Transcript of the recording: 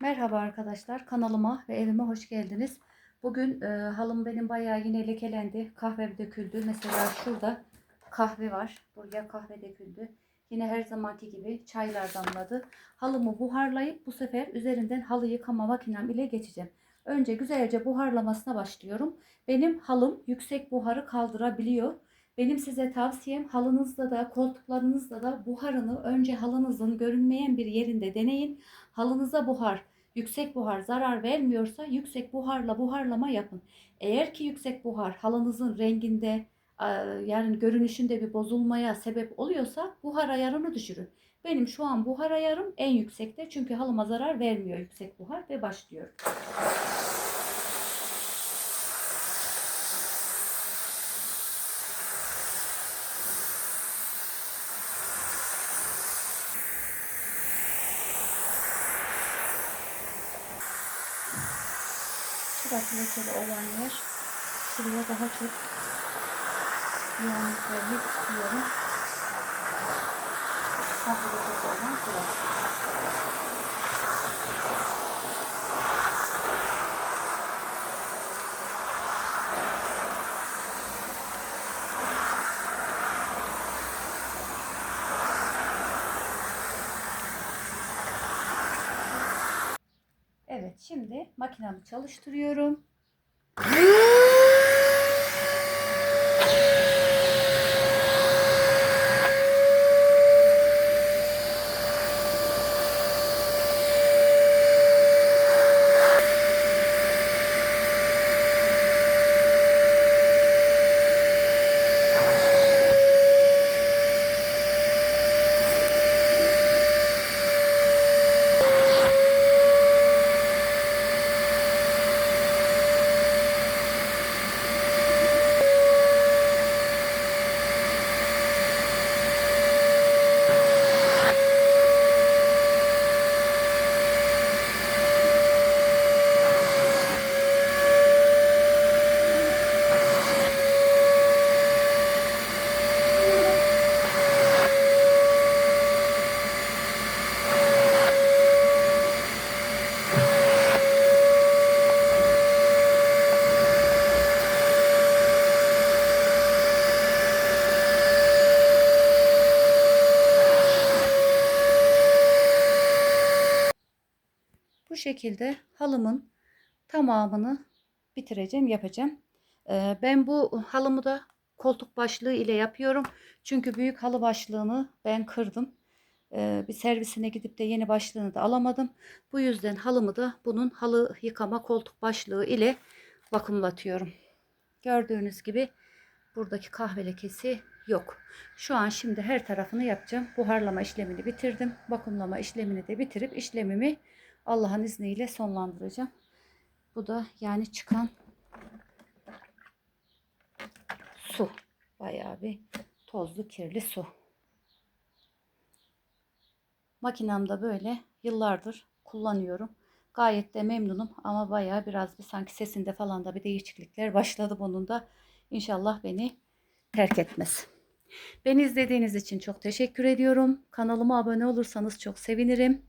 Merhaba arkadaşlar kanalıma ve evime hoş geldiniz. Bugün e, halım benim bayağı yine lekelendi. Kahve döküldü. Mesela şurada kahve var. Buraya kahve döküldü. Yine her zamanki gibi çaylar damladı. Halımı buharlayıp bu sefer üzerinden halı yıkama makinem ile geçeceğim. Önce güzelce buharlamasına başlıyorum. Benim halım yüksek buharı kaldırabiliyor. Benim size tavsiyem halınızda da koltuklarınızda da buharını önce halınızın görünmeyen bir yerinde deneyin. Halınıza buhar, yüksek buhar zarar vermiyorsa yüksek buharla buharlama yapın. Eğer ki yüksek buhar halınızın renginde yani görünüşünde bir bozulmaya sebep oluyorsa buhar ayarını düşürün. Benim şu an buhar ayarım en yüksekte çünkü halıma zarar vermiyor yüksek buhar ve başlıyorum. Şurası lekeli olan. Şuraya daha çok yoğunluk vermek istiyorum. Kahve lekesi olan burası. Evet şimdi makinamı çalıştırıyorum. şekilde halımın tamamını bitireceğim, yapacağım. Ee, ben bu halımı da koltuk başlığı ile yapıyorum. Çünkü büyük halı başlığını ben kırdım. Ee, bir servisine gidip de yeni başlığını da alamadım. Bu yüzden halımı da bunun halı yıkama koltuk başlığı ile bakımlatıyorum. Gördüğünüz gibi buradaki kahve lekesi yok. Şu an şimdi her tarafını yapacağım. Buharlama işlemini bitirdim. Bakımlama işlemini de bitirip işlemimi Allah'ın izniyle sonlandıracağım. Bu da yani çıkan su. Bayağı bir tozlu kirli su. Makinamda böyle yıllardır kullanıyorum. Gayet de memnunum ama bayağı biraz bir sanki sesinde falan da bir değişiklikler başladı bunun da. İnşallah beni terk etmez. Beni izlediğiniz için çok teşekkür ediyorum. Kanalıma abone olursanız çok sevinirim.